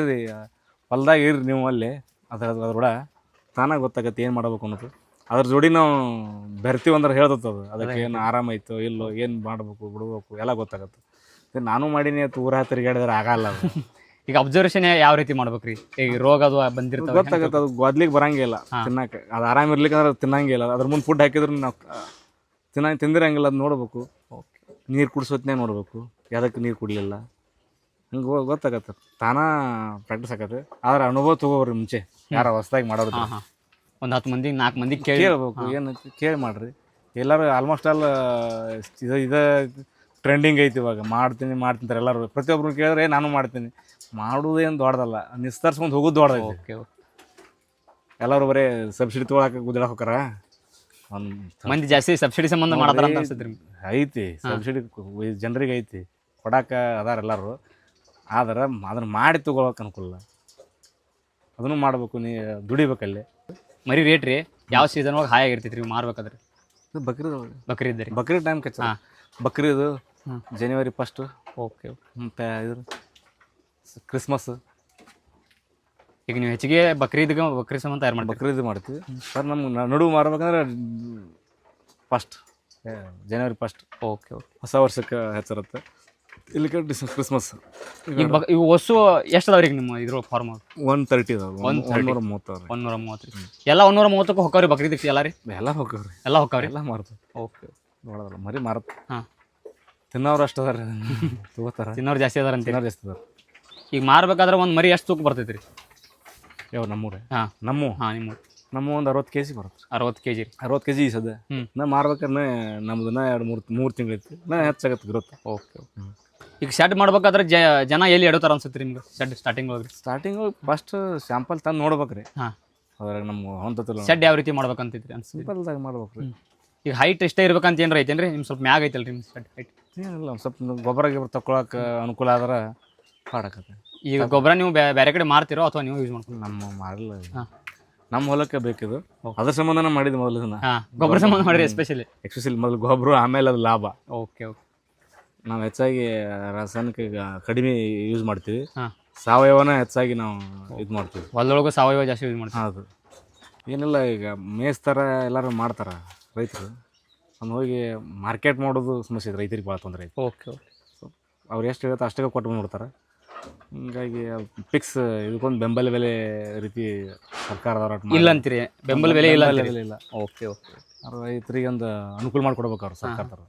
ಹೊಲ್ದಾಗ ಇರ್ರಿ ನೀವು ಅಲ್ಲಿ. ಅದ್ರ ಅದ್ರೊಡ ತಾನಾಗ ಗೊತ್ತಾಗತ್ತೆ ಏನು ಮಾಡ್ಬೇಕು ಅನ್ನೋದು. ಅದ್ರ ಜೋಡಿ ನಾವು ಬೆರ್ತೀವಿ ಅಂದ್ರೆ ಹೇಳ್ತದೆ ಅದು. ಅದಕ್ಕೆ ಏನು ಆರಾಮಾಯ್ತು ಇಲ್ಲೋ ಏನು ಮಾಡ್ಬೇಕು ಬಿಡ್ಬೇಕು ಎಲ್ಲ ಗೊತ್ತಾಗತ್ತೆ. ನಾನು ಮಾಡೀನಿ ಅಂತ ಊರ ತಿರುಗಾಡಿದ್ರೆ ಆಗಲ್ಲ ಅದು. ಈಗ ಅಬ್ಸರ್ವೇಷನ್ ಯಾವ ರೀತಿ ಮಾಡ್ಬೇಕ್ರಿ? ಈಗ ರೋಗ ಅದು ಬಂದಿರ್ತದೆ ಗೊತ್ತಾಗತ್ತೆ ಅದು ಗೊದ್ಲಿಗೆ ಬರಂಗಿಲ್ಲ ತಿನ್ನಕ್ಕೆ. ಅದು ಆರಾಮ ಇರ್ಲಿಕ್ಕಂದ್ರೆ ಅದು ತಿನ್ನಂಗಿಲ್ಲ ಅದ್ರ ಮುಂದೆ ಫುಡ್ ಹಾಕಿದ್ರು ನಾವು ತಿನ್ನ ತಿಂದಿರಂಗಿಲ್ಲ ಅದು ನೋಡ್ಬೇಕು. ನೀರು ಕುಡಿಸೋತ್ನೇ ನೋಡ್ಬೇಕು. ಯಾವ್ದಕ್ಕೆ ನೀರು ಕುಡಲಿಲ್ಲ? ಹಂಗೆ ಗೊತ್ತಾಗತ್ತೆ. ತಾನಾ ಪ್ರಾಕ್ಟೀಸ್ ಆಗತ್ತೆ ಆದ್ರೆ ಅನುಭವ ತಗೋರಿ ಮುಂಚೆ. ಯಾರ ಹೊಸದಾಗಿ ಮಾಡೋರು ಒಂದು ಹತ್ತು ಮಂದಿ ನಾಲ್ಕು ಮಂದಿ ಕೇಳಿ. ಕೇಳ್ಬೇಕು ಏನು ಕೇಳಿ ಮಾಡ್ರಿ. ಎಲ್ಲರೂ ಆಲ್ಮೋಸ್ಟ್ ಆಲ್ ಇದು ಇದ ಟ್ರೆಂಡಿಂಗ್ ಐತಿ ಇವಾಗ. ಮಾಡ್ತೀನಿ ಮಾಡ್ತಿಂತಾರೆ ಎಲ್ಲರೂ. ಪ್ರತಿಯೊಬ್ರು ಕೇಳಿದ್ರೆ ನಾನು ಮಾಡ್ತೀನಿ. ಮಾಡೋದೇನು ದೊಡ್ಡದಲ್ಲ ನಿಸ್ತರ್ಸ್ಕೊಂಡು ಹೋಗೋದು ದೊಡ್ಡದ ಓಕೆ ಎಲ್ಲರೂ ಬರೀ ಸಬ್ಸಿಡಿ ತೊಗೊಳಕ್ಕೆ ಗುದ್ದಾಡಕ್ಕೆ ಹೋಗಾರ ಒಂದು ಮಂದಿ ಜಾಸ್ತಿ ಸಬ್ಸಿಡಿ ಸಂಬಂಧ ಮಾಡ್ತಾರ ಅಂತ ಅನ್ಸುತ್ತೆ ಐತಿ ಸಬ್ಸಿಡಿ ಜನರಿಗೆ ಐತಿ ಕೊಡಕ್ಕೆ ಅದಾರ ಎಲ್ಲರೂ. ಆದ್ರೆ ಅದನ್ನ ಮಾಡಿ ತೊಗೊಳಕ್ಕೆ ಅನುಕೂಲ ಅದನ್ನು ಮಾಡ್ಬೇಕು ನೀ ದುಡಿಬೇಕಲ್ಲಿ ಮರಿ ರೇಟ್ ರೀ ಯಾವ ಸೀಸನ್ ಒಳಗೆ ಹಾಯಾಗಿ ಆಗಿರ್ತೈತಿ ರೀ ಮಾರ್ಬೇಕಾದ್ರೆ? ಬಕ್ರಿ ಬಕ್ರೀದ್ ಬಕ್ರೀದ್ ರೀ ಬಕ್ರೀದ್ ಟೈಮ್ ಕಚ್ಚ. ಬಕ್ರೀದು ಜನವರಿ ಫಸ್ಟು ಓಕೆ ಮತ್ತು ಇದು ಕ್ರಿಸ್ಮಸ್. ಈಗ ನೀವು ಹೆಚ್ಚಿಗೆ ಬಕ್ರೀದ್ಗೆ ಬಕ್ರೀದ್ ಸಂಬಂಧ ತಯಾರು ಮಾಡಿ ಬಕ್ರೀದ್ ಮಾಡ್ತೀವಿ. ಸರ್ ನಮ್ಗೆ ನಡುವು ಮಾರ್ಬೇಕಂದ್ರೆ first January first okay okay. ಹೊಸ ವರ್ಷಕ್ಕೆ ಹೆಚ್ಚಿರುತ್ತೆ. ಇಲ್ಲಿ ಡಿಸ್ ಕ್ರಿಸ್ಮಸ್. ಈಗ ಬಕ್ ಇವು ಹೊಸು ಎಷ್ಟು ಅದಾವ್ರಿ ಈಗ ನಿಮ್ಮ ಇದ್ರ ಫಾರ್ಮ್ ಒನ್ ತರ್ಟಿ ಅದಾವೆ. ನೂರ ಮೂವತ್ತು ಒಂದೂರ ಮೂವತ್ತು ರೀ. ಎಲ್ಲ ಒಂದೂರ ಮೂವತ್ತಕ್ಕೆ ಹೊಕ್ಕವ್ರಿ ಬಕ್ರೀದಕ್ಕೆ ಎಲ್ಲ ರೀ? ಎಲ್ಲ ಹೊಕ್ಕವ್ರಿ. ಎಲ್ಲ ಹೊಕ್ಕವ್ರಿ? ಎಲ್ಲ ಮಾರ್ತು ಓಕೆ. ನೋಡೋದಲ್ಲ ಮರಿ ಮಾರತ್ತೆ. ಹಾಂ. ತಿನ್ನೋರು ಅಷ್ಟು ಅದಾರ ತಗೋತಾರ. ತಿನ್ನೋರು ಜಾಸ್ತಿ ಅದಾರ ಅಂತ ತಿನ್ನೋರು ಜಾಸ್ತಿ ಅದಾರ. ಈಗ ಮಾರ್ಬೇಕಾದ್ರೆ ಒಂದು ಮರಿ ಎಷ್ಟು ತೂಕ ಬರ್ತೈತ್ರಿ. ರೀ ಯಾವ ನಮ್ಮೂರ? ಹಾಂ. ನಮ್ಮ? ಹಾಂ ನಿಮ್ಮ ನಮ್ಮ ಒಂದು ಅರವತ್ತು ಕೆ ಜಿ ಬರುತ್ತೆ. ಅರವತ್ತು ಕೆ ಜಿ ರೀ. ಅರವತ್ತು ಕೆ ಜಿ ಸದ ಹ್ಮ್. ನಾ ಮಾರ್ಬೇಕಾದ್ರೆ ನಮ್ದು ನಾ ಎರಡು ಮೂರು ಮೂರು ತಿಂಗಳೈತಿ. ನಾ ಹೆಚ್ಚಾಗತ್ತೆ ಗ್ರೋತ್ ಓಕೆ ಈಗ ಶೆಡ್ ಮಾಡ್ಬೇಕಾದ್ರೆ ಜ ಜನ ಎಲ್ಲಿ ಎಡುತ್ತಾರ ಅನ್ಸುತ್ತೆ ರೀ ನಿಮ್ಗೆ? ಶೆಡ್ ಸ್ಟಾರ್ಟಿಂಗ್ ಒಳಗೆ? ಸ್ಟಾರ್ಟಿಂಗ್ ಫಸ್ಟ್ ಸ್ಯಾಂಪಲ್ ತಂದು ನೋಡ್ಬೇಕ್ರಿ. ಹಾಂ. ಅದ್ರಾಗ ನಮ್ಮ ಹೊಂದತಿಲ್ಲ ಶೆಡ್ ಯಾವ ರೀತಿ ಮಾಡ್ಬೇಕಂತೈತ್ರಿ ಅನ್ಸುತ್ತೆ ಸಿಂಪಲ್ದಾಗ ಮಾಡ್ಬೇಕ್ರಿ. ಈಗ ಹೈಟ್ ಎಷ್ಟೇ ಇರ್ಬೇಕಂತ ಏನ್ರ ಐತೇನ್ರಿ? ನಿಮ್ ಸ್ವಲ್ಪ ಮ್ಯಾಗ ಐತಲ್ರಿ ನಿಮ್ಮ ಶೆಡ್ ಹೈಟ್ ಏನಿಲ್ಲ ಒಂದ್ ಸ್ವಲ್ಪ ಗೊಬ್ಬರ ಗಿಬ್ಬರ ತಕೊಳಕ್ಕೆ ಅನುಕೂಲ ಆದ್ರೆ ಪಾಡಕತ್ತೆ ಈಗ ಗೊಬ್ಬರ ನೀವು ಬೇರೆ ಕಡೆ ಮಾರ್ತಿರೋ ಅಥವಾ ನೀವು ಯೂಸ್ ಮಾಡ್ಕೊಂಡು ನಮ್ಮ ಮಾಡಲ್ಲ. ನಮ್ಮ ಹೊಲಕ್ಕೆ ಬೇಕಿದು. ಅದ್ರ ಸಂಬಂಧನ ಮಾಡಿದ್ದು ಮೊದಲು ಇದನ್ನ. ಹಾಂ ಗೊಬ್ಬರ ಸಂಬಂಧ ಮಾಡಿದ್ರೆ ಎಸ್ಪೆಷಲಿ ಎಕ್ಸ್ಪೆಷಲಿ ಮೊದಲು ಗೊಬ್ಬರ ಆಮೇಲೆ ಅದು ಲಾಭ. Okay okay. ನಾವು ಹೆಚ್ಚಾಗಿ ರಾಸಾಯನಿಕ ಈಗ ಕಡಿಮೆ ಯೂಸ್ ಮಾಡ್ತೀವಿ. ಹಾಂ. ಸಾವಯವನ ಹೆಚ್ಚಾಗಿ ನಾವು ಇದು ಮಾಡ್ತೀವಿ. ಹೊಲದೊಳಗೂ ಸಾವಯವ ಜಾಸ್ತಿ ಯೂಸ್ ಮಾಡ್ತೀವಿ. ಹೌದು. ಏನಿಲ್ಲ ಈಗ ಮೇಯಿಸ್ತಾರ ಎಲ್ಲರೂ ಮಾಡ್ತಾರೆ ರೈತರು. ಅವ್ನು ಹೋಗಿ ಮಾರ್ಕೆಟ್ ಮಾಡೋದು ಸಮಸ್ಯೆ ಐತೆ. ರೈತರಿಗೆ ಭಾಳ ತೊಂದರೆ ಐತೆ. Okay okay. ಅವ್ರು ಎಷ್ಟು ಹೇಳುತ್ತೆ ಅಷ್ಟೇ ಕೊಟ್ಟು ನೋಡ್ತಾರೆ ಹಿಂಗಾಗಿ ಫಿಕ್ಸ್ ಇದಕ್ಕೊಂದು ಬೆಂಬಲ ಬೆಲೆ ರೀತಿ ಸರ್ಕಾರದವ್ರ ಇಲ್ಲ ಅಂತೀರಿ ಬೆಂಬಲ ಬೆಲೆ ಇಲ್ಲ ಇಲ್ಲ ಇಲ್ಲ. Okay okay. ರೈತರಿಗೆ ಒಂದು ಅನುಕೂಲ ಮಾಡ್ಕೊಡ್ಬೇಕು ಅವ್ರು ಸರ್ಕಾರದವ್ರು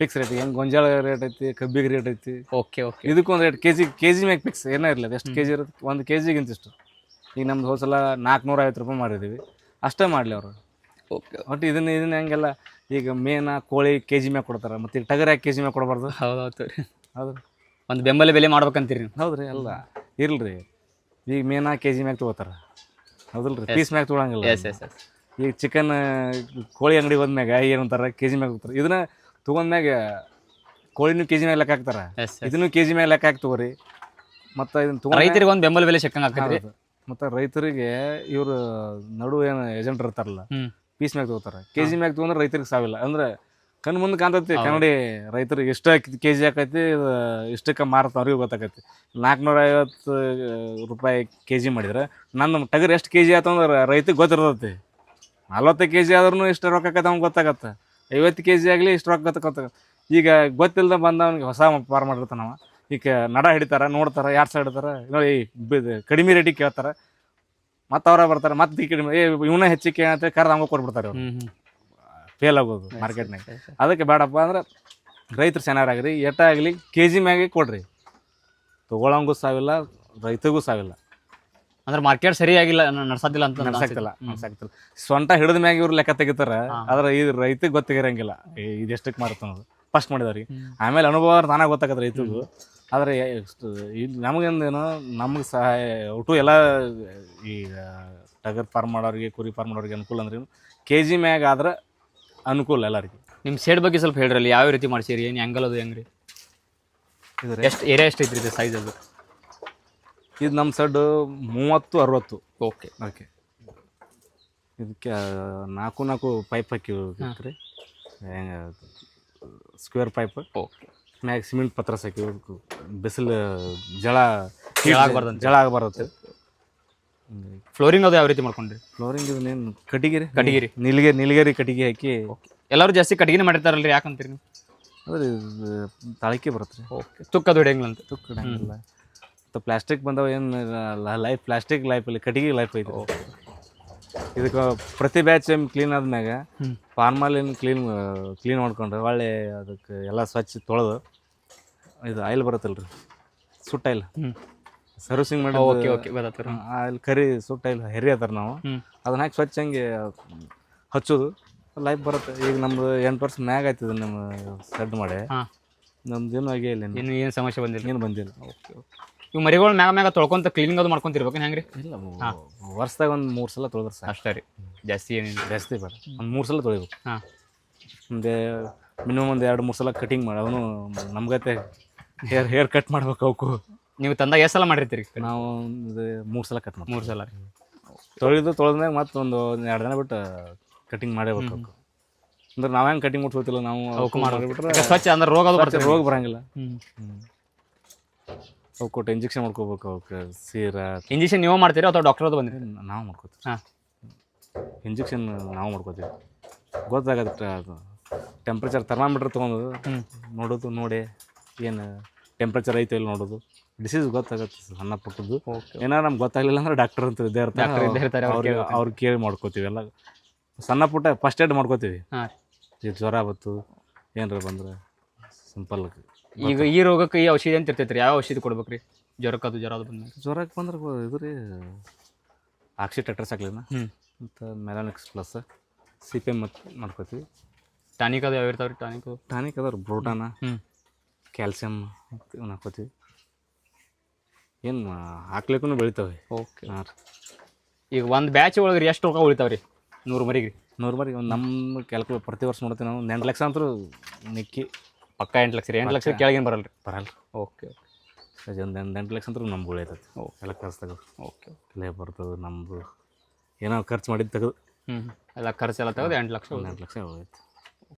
ಫಿಕ್ಸ್ ರೇಟ್ ಹೆಂಗೆ ಗೊಂಜಾಳ ರೇಟ್ ಐತಿ ಕಬ್ಬಿಗೆ ರೇಟ್ ಐತಿ. Okay okay. ಇದಕ್ಕೊಂದು rate K G K G ಮ್ಯಾಗೆ ಫಿಕ್ಸ್ ಏನೇ ಇರಲಿಲ್ಲ. ಎಷ್ಟು ಕೆ ಜಿ ಇರುತ್ತೆ ಒಂದು ಕೆ ಜಿಗೆ ಇಂತಿಷ್ಟು ಈಗ ನಮ್ದು ಹೋಸಲ ನಾಲ್ಕುನೂರ ಐವತ್ತು ರೂಪಾಯಿ ಮಾಡಿದ್ದೀವಿ ಅಷ್ಟೇ ಮಾಡಲಿ ಅವರು. ಓಕೆ ಒಟ್ಟು ಇದನ್ನ ಇದನ್ನು ಹೆಂಗೆಲ್ಲ ಈಗ ಮೇನ ಕೋಳಿ ಕೆ ಜಿ ಮ್ಯಾಗ ಕೊಡ್ತಾರೆ. ಮತ್ತು ಈಗ ಟಗರ್ ಯಾಕೆ ಕೆ ಜಿ ಮ್ಯಾಗ ಕೊಡಬಾರ್ದು. ಹೌದೌದು ರೀ ಹೌದು. ಒಂದು ಬೆಂಬಲ ಬೆಲೆ ಮಾಡ್ಬೇಕಂತೀರಿ ನೀವು. ಹೌದ್ರಿ ಅಲ್ಲ ಇರ್ಲ್ರಿ. ಈಗ ಮೇನಾ ಕೆ ಜಿ ಮ್ಯಾಗ ತೊಗೋತಾರ. ಹೌದಲ್ರಿ? ಪೀಸ್ ಮ್ಯಾಗ ತೊಗೊಳಂಗಿಲ್ಲ. ಎಸ್ ಎಸ್ ಎಸ್ ಈಗ ಚಿಕನ್ ಕೋಳಿ ಅಂಗಡಿ ಹೋದ್ಮ್ಯಾಗ ಅಂತಾರ? ಕೆ ಜಿ ಮ್ಯಾಗ ಹೋಗ್ತಾರೆ ಇದನ್ನ ತೊಗೊಂಡ್ಮ್ಯಾಗ ಕೋಳಿನೂ ಕೆ ಜಿ ಮ್ಯಾಗ ಲೆಕ್ಕ ಹಾಕ್ತಾರ. ಎಸ್ ಇದನ್ನು ಕೆ ಜಿ ಮ್ಯಾಗ ಲೆಕ್ಕ ಹಾಕ್ತವ್ರಿ ತಗೋರಿ. ಮತ್ತು ಇದನ್ನ ತೊಗೊಂಡು ರೈತರಿಗೆ ಒಂದು ಬೆಂಬಲ ಬೆಲೆ ಸಿಕ್ಕಂಗೆ ಹಾಕ್ತಾರ ಮತ್ತು ರೈತರಿಗೆ ಇವರು ನಡು ಏನು ಏಜೆಂಟ್ ಇರ್ತಾರಲ್ಲ ಪೀಸ್ ಮ್ಯಾಗ ತಗೋತಾರ. ಕೆ ಜಿ ಮ್ಯಾಗ ತೊಗೊಂಡ್ರೆ ರೈತರಿಗೆ ಸಾವಿಲ್ಲ. ಅಂದ್ರೆ ಕಣ್ಣು ಮುಂದೆ ಕಾಣ್ತೈತಿ ಕನ್ನಡಿ ರೈತರಿಗೆ ಇಷ್ಟ ಕೆ ಜಿ ಆಕೈತಿ ಇದು ಇಷ್ಟಕ್ಕೆ ಮಾರತ್ತ ಅವ್ರಿಗೆ ಗೊತ್ತಾಕೈತಿ. ನಾಲ್ಕುನೂರ ಐವತ್ತು ರೂಪಾಯಿ ಕೆ ಜಿ ಮಾಡಿದ್ರೆ ನನ್ನ ಟಗರ್ ಎಷ್ಟು ಕೆ ಜಿ ಆಯ್ತು ಅಂದ್ರೆ ರೈತಿಗೆ ಗೊತ್ತಿರ್ತೈತಿ. ನಲ್ವತ್ತು ಕೆ ಜಿ ಆದ್ರೂ ಇಷ್ಟು ರೊಕ್ಕ ಆಕೈತೆ ಅವ್ನಿಗೆ ಗೊತ್ತಾಗತ್ತೆ. ಐವತ್ತು ಕೆ ಜಿ ಆಗಲಿ ಇಷ್ಟು ರೊಕ್ಕ ಗೊತ್ತಾಗತ್ತೆ. ಈಗ ಗೊತ್ತಿಲ್ಲದ ಬಂದವನಿಗೆ ಹೊಸ ಪಾರ್ ಮಾಡಿರ್ತಾನವ ಈಗ ನಡ ಹಿಡಿತಾರ ನೋಡ್ತಾರ ಯಾರು ಸೈಡ್ ಹಿಡಿತಾರ ನೋಡಿ ಬಿದ್- ಕಡಿಮೆ ರೇಟಿಗೆ ಕೇಳ್ತಾರೆ. ಮತ್ತೆ ಅವರ ಬರ್ತಾರೆ ಮತ್ತೆ ಈ ಕಡಿಮೆ ಏ ಹೆಚ್ಚಿಗೆ ಅಂತ ಕರೆದು ಹಂಗೆ ಕೊಟ್ಬಿಡ್ತಾರೆ ಫೇಲ್ ಆಗೋದು ಮಾರ್ಕೆಟ್ನಾಗ ಅದಕ್ಕೆ ಬೇಡಪ್ಪ ಅಂದ್ರೆ ರೈತರು ಚೆನ್ನಾಗ್ರಿ ಎಟ್ಟ ಆಗಲಿ ಕೆ ಜಿ ಮ್ಯಾಗೆ ಕೊಡ್ರಿ. ತೊಗೊಳಂಗೂ ಸಾವಿಲ್ಲ ರೈತಗೂ ಸಾವಿಲ್ಲ. ಅಂದ್ರೆ ಮಾರ್ಕೆಟ್ ಸರಿಯಾಗಿಲ್ಲ ನ- ನಡ್ಸತ್ತಿಲ್ಲ ಅಂತ ನಡ್ಸಾಕ್ತಿಲ್ಲ ನಡ್ಸಾಕ್ತಿಲ್ಲ. ಸ್ವಂತ ಹಿಡಿದ ಮ್ಯಾಗ ಇವ್ರು ಲೆಕ್ಕ ತೆಗಿತಾರ ಆದ್ರೆ ಇದು ರೈತಗೆ ಗೊತ್ತಿರಂಗಿಲ್ಲ. ಇದು ಎಷ್ಟಕ್ಕೆ ಮಾರುತ್ತ ಅನ್ನೋದು. ಫಸ್ಟ್ ಮಾಡಿದವ್ರಿ ಆಮೇಲೆ ಅನುಭವ ತಾನಾಗ ಗೊತ್ತಾಗತ್ತೆ ರೈತಗೂ ಆದರೆ ನಮಗೇನು ನಮ್ಗೆ ಸಹಾಯ ಒಟ್ಟು ಎಲ್ಲ ಈ ಟಗರ್ ಫಾರ್ಮ್ ಮಾಡೋರಿಗೆ ಕುರಿ ಫಾರ್ಮ್ ಮಾಡೋರಿಗೆ ಅನುಕೂಲ ಅಂದ್ರೆ ಕೆ ಜಿ ಮ್ಯಾಗ ಆದ್ರೆ ಅನುಕೂಲ ಎಲ್ಲರಿಗೆ. ನಿಮ್ಮ ಶೇಡ್ ಬಗ್ಗೆ ಸ್ವಲ್ಪ ಹೇಳ್ರಲ್ಲ ಯಾವ ರೀತಿ ಮಾಡ್ಸಿರಿ ಏನು ಹೆಂಗಲ್ ಅದು ಹೆಂಗ್ರಿ? ಇದು ಎಷ್ಟು ಏರಿಯಾ ಎಷ್ಟು ಐತ್ರಿ ಇದು ಸೈಜ್ ಅದು? ಇದು ನಮ್ಮ ಸೈಡ್ ಮೂವತ್ತು ಅರವತ್ತು. ಓಕೆ ಓಕೆ ಇದಕ್ಕೆ ನಾಲ್ಕು ನಾಲ್ಕು ಪೈಪ್ ಹಾಕಿ ರೀ ಸ್ಕ್ವೇರ್ ಪೈಪ್ ಓಕೆ ಮ್ಯಾಗ ಸಿಮೆಂಟ್ ಪತ್ರ ಸಾಕಿ ಬಿಸಿಲು ಜಳ ಜಳ ಆಗಬಾರ್ದು ಜಳ ಆಗಬಾರತ್ತೆ ಫ್ಲೋರಿಂಗ್ ಅದು ಯಾವ ರೀತಿ ಮಾಡ್ಕೊಂಡ್ರಿ? ಫ್ಲೋರಿಂಗ್ ಇದನ್ನೇನು ಕಟ್ಟಿಗೆ ರೀ ನಿಲ್ಗೆ ರೀ. ಕಟಿಗೆ ನೀಲಗಿರಿ ಕಟ್ಟಿಗೆ ಹಾಕಿ. ಎಲ್ಲರೂ ಜಾಸ್ತಿ ಕಟ್ಟಿಗೆನೇ ಮಾಡಿರ್ತಾರಲ್ರಿ ಯಾಕಂತೀರಿ ನೀವು? ಅದ್ರಿ ತಾಳಿಕೆ ಬರುತ್ತೆ ರೀ ಓಕೆ ತುಕ್ಕದು ಹಿಡಿಯಂಗಿಲ್ಲ ಅಂತ. ತುಕ್ಕ ಹಿಡಿಯಂಗಿಲ್ಲ ಮತ್ತು ಪ್ಲಾಸ್ಟಿಕ್ ಬಂದವ ಏನು ಲೈಫ್ ಪ್ಲಾಸ್ಟಿಕ್ ಅಲ್ಲಿ ಕಟ್ಟಿಗೆ ಲೈಫ್ ಐತೆ ಇದಕ್ಕೆ ಪ್ರತಿ ಬ್ಯಾಚ್ ಕ್ಲೀನ್ ಆದ್ಮ್ಯಾಗ. ಫಾರ್ಮಾಲಿನ್ ಕ್ಲೀನ್ ಕ್ಲೀನ್ ಮಾಡ್ಕೊಂಡು ಒಳ್ಳೆ ಅದಕ್ಕೆ ಎಲ್ಲ ಸ್ವಚ್ಛ ತೊಳೆದು ಇದು ಆಯಿಲ್ ಬರುತ್ತಲ್ರಿ ರೀ ಸುಟ್ಟ ಆಯಿಲ್. ಸರ್ವಿಸಿಂಗ್ ಮಾಡಿ ಓಕೆ ಓಕೆ ಗೊತ್ತಾಗ್ತದೆ ಅಲ್ಲಿ ಕರಿ ಸುಟ್ಟ ಇಲ್ಲ ಹೆರಿ ಅದಾರ ನಾವು. ಅದನ್ನ ಹಾಕಿ ಸ್ವಚ್ಛ ಹಂಗೆ ಹಚ್ಚೋದು. ಲೈಫ್ ಬರುತ್ತೆ. ಈಗ ನಮ್ದು ಎಂಟು ವರ್ಷ ಮ್ಯಾಗ ಆಯ್ತದ ನಮ್ಮ ಸೆಡ್ ಮಾಡಿ ನಮ್ದು ಏನು ಆಗೇ ಇಲ್ಲ ಏನು ಏನು ಸಮಸ್ಯೆ ಬಂದಿಲ್ಲ? ಏನು ಬಂದಿಲ್ಲ. ಓಕೆ ಓಕೆ ಇವು ಮರಿಗಳು ಮ್ಯಾಗ ಮ್ಯಾಗ ತೊಳ್ಕೊಂತ ಕ್ಲೀನಿಂಗ್ ಅದು ಮಾಡ್ಕೊಂತಿರ್ಬೇಕು ಹೆಂಗ್ರಿ? ಇಲ್ಲ ವರ್ಷದಾಗ ಒಂದು ಮೂರು ಸಲ ತೊಳೆದ್ರೆ ಸರ್ ಅಷ್ಟೇ ರೀ. ಜಾಸ್ತಿ ಏನಿಲ್ಲ. ಜಾಸ್ತಿ ಬರ. ಒಂದು ಮೂರು ಸಲ ತೊಳಿಬೇಕು. ಹಾಂ. ಮುಂದೆ ಮಿನಿಮಮ್ ಒಂದು ಎರಡು ಮೂರು ಸಲ ಕಟಿಂಗ್ ಮಾಡಿ ಅವನು ನಮ್ಗತೆ ಹೇರ್ ಹೇರ್ ಕಟ್ ಮಾಡ್ಬೇಕು ಅವಕ್ಕೂ. ನೀವು ತಂದಾಗ ಎಷ್ಟು ಸಲ ಮಾಡಿರ್ತೀರಿ? ನಾವು ಒಂದು ಮೂರು ಸಲ ಕಟ್ ಮಾಡ್ತೀವಿ. ಮೂರು ಸಲ ರೀ. ತೊಳೆದು ತೊಳೆದ್ಮ್ಯಾಗ ಮತ್ತೆ ಒಂದು ಎರಡು ದಿನ ಬಿಟ್ಟು ಕಟಿಂಗ್ ಮಾಡೇಬೇಕು ಅವಕ್ಕೆ ಅಂದ್ರೆ ನಾವು ಹೆಂಗೆ ಕಟಿಂಗ್ ಮುಟ್ಕೋತಿಲ್ಲ ನಾವು ಅವಕ್ಕೂ ಮಾಡಿಬಿಟ್ರೆ ಸ್ವಚ್ಛ ಅಂದ್ರೆ ರೋಗ ಅದು ಬರ್ತದೆ. ರೋಗ ಬರಂಗಿಲ್ಲ. ಅವು ಕೊಟ್ಟು ಇಂಜೆಕ್ಷನ್ ಮಾಡ್ಕೋಬೇಕು ಅವಕ್ಕೆ ಸೀರಾ. ಇಂಜೆಕ್ಷನ್ ನೀವು ಮಾಡ್ತೀರಿ ಅಥವಾ ಡಾಕ್ಟರ್ ಅದು ಬಂದಿರಿ? ನಾವು ಮಾಡ್ಕೋತೀವಿ. ಹಾಂ. ಇಂಜೆಕ್ಷನ್ ನಾವು ಮಾಡ್ಕೋತೀವಿ. ಗೊತ್ತಾಗತ್ತೆ ಅದು. ಟೆಂಪ್ರೇಚರ್ ಥರ್ಮಾಮೀಟ್ರ್ ತೊಗೊಂಡು ನೋಡೋದು ನೋಡಿ ಏನು ಟೆಂಪ್ರೇಚರ್ ಐತೆ ಇಲ್ಲಿ ನೋಡೋದು. ಡಿಸೀಸ್ ಗೊತ್ತಾಗತ್ತೆ ಸಣ್ಣ ಪುಟ್ಟದ್ದು. ಏನಾರ ನಮ್ಗೆ ಗೊತ್ತಾಗ್ಲಿಲ್ಲ ಅಂದ್ರೆ ಡಾಕ್ಟರ್ ಅಂತ ಇದ್ದೇ ಇರ್ತಾರೆ, ಅವ್ರ್ ಕೇಳಿ ಮಾಡ್ಕೋತೀವಿ ಎಲ್ಲ. ಸಣ್ಣ ಪುಟ್ಟ ಫಸ್ಟ್ ಏಡ್ ಮಾಡ್ಕೋತೀವಿ. ಈ ಜ್ವರ ಬತ್ತು ಏನಾರ ಬಂದ್ರೆ ಸಿಂಪಲ್ ಈಗ ಈ ರೋಗಕ್ಕೆ ಈ ಔಷಧಿ ಅಂತ ಇರ್ತೈತೆ ರೀ ಯಾವ ಔಷಧಿ ಕೊಡ್ಬೇಕ್ರಿ? ಜ್ವರಕ್ಕೆ ಅದು ಜ್ವರ ಅದು ಬಂದಾಗ ಜ್ವರಕ್ಕೆ ಬಂದ್ರೆ ಇದು ರೀ ಆಕ್ಸಿಟೆಟ್ರಸ್ ಅಟ್ರೆಸ್ ಆಗಲಿಲ್ಲ ಮತ್ತು ಮೆಲಾನಿಕ್ಸ್ ಪ್ಲಸ್ ಸಿ ಪಿ ಎಂ ಮಾಡ್ಕೋತೀವಿ. ಟಾನಿಕ್ ಅದು ಯಾವ ಇರ್ತಾವ್ರಿ? ರೀ ಟಾನಿಕ್ ಟಾನಿಕ್ ಅದಾವ್ರಿ ಬ್ರೋಟಾನ ಕ್ಯಾಲ್ಸಿಯಮ್ ಹಾಕೋತೀವಿ ಏನು ಹಾಕ್ಲಿಕ್ಕೂ ಬೆಳಿತಾವೆ ಓಕೆ ಹಾಂ ರೀ. ಈಗ ಒಂದು ಬ್ಯಾಚ್ ಒಳಗೆ ರೀ ಎಷ್ಟು ರೊಕ್ಕ ಉಳಿತಾವೆ ರೀ ನೂರು ಮರಿಗೆ ನೂರು ಮರಿ ಒಂದು ನಮ್ಮ ಕೆಲಕು ಪ್ರತಿ ವರ್ಷ ನೋಡ್ತೀವಿ ನಾವು. ಒಂದು ಎಂಟು ಲಕ್ಷ ಅಂತೂ ನಿಕ್ಕಿ ಪಕ್ಕ ಎಂಟು ಲಕ್ಷ ರೀ. ಎಂಟು ಲಕ್ಷ ಕೆಳಗೇನು ಬರಲ್ಲ ರೀ ಬರಲ್ಲ ಓಕೆ ಒಂದು ಎಂಟು ಎಂಟು ಲಕ್ಷ ಅಂತೂ ನಮ್ಗೆ ಉಳಿತೈತಿ. ಓಕೆ ಎಲ್ಲ ಖರ್ಚು ತೆಗೆದು ಓಕೆ ಲೇಬರ್ದು ನಮ್ಮದು ಏನೋ ಖರ್ಚು ಮಾಡಿದ್ದು ತೆಗೆದು. ಹ್ಞೂ ಎಲ್ಲ ಖರ್ಚೆಲ್ಲ ತೆಗೆದು ಎಂಟು ಲಕ್ಷ ಒಂದು ಎಂಟು ಲಕ್ಷ ಉಳಿತೈತಿ.